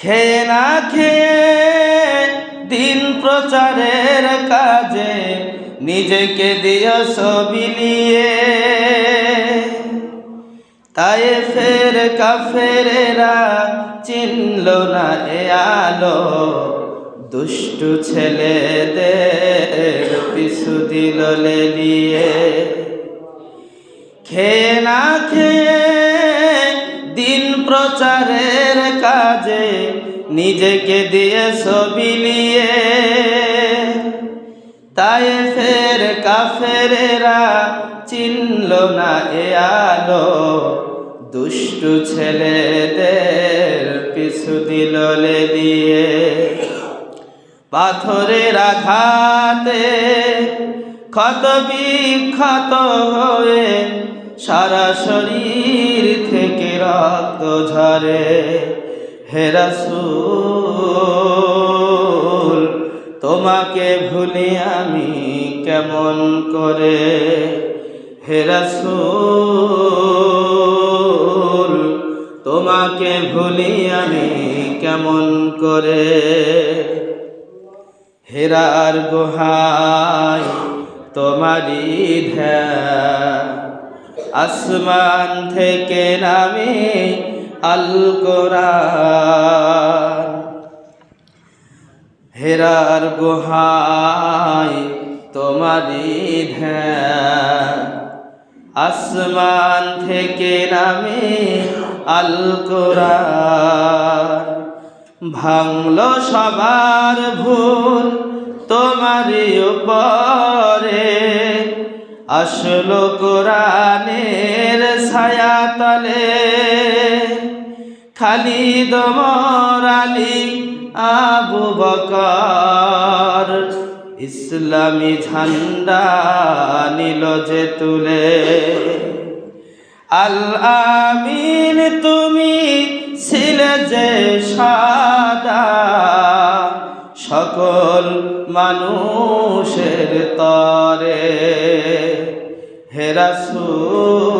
খেয়ে না খেয়ে দিন প্রচারের কাজে নিজেকে দিও সবিলিয়ে। তাই ফের কাফেরেরা চিনল না এ আলো, দুষ্টু ছেলেদের পিছু দিল লেলিয়ে। খেয়ে না খেয়ে নিজেকে দিয়ে ছবি সবিলিয়ে তাই ফের কাফেরেরা চিনল না এ আলো। দুষ্টু ছেলেদের পিছু দিল দিয়ে। পাথরের আঘাতে ক্ষত বিক্ষত হয়ে সারা শরীর থেকে রক্ত ঝরে। হেরাসুল তোমাকে ভুলি আমি কেমন করে? হেরাসুল তোমাকে ভুলি আমি কেমন করে? হেরার গুহায় তোমারি ধ্যান, আসমান থেকে নামে আল হেরার গুহায় তোমারি ধ্যান। আসমান থেকে নামে আল কোরআন ভাঙলো সবার ভুল তোমারই উপরে। আসলো কোরআনের ছায়া তলে খালি দমর আলী, আবু বকর। ইসলামী ঝান্ডা নিল যে তুলে। আল আমিন তুমি ছিলে যে সাদা। সকল মানুষের তরে হেরাসুল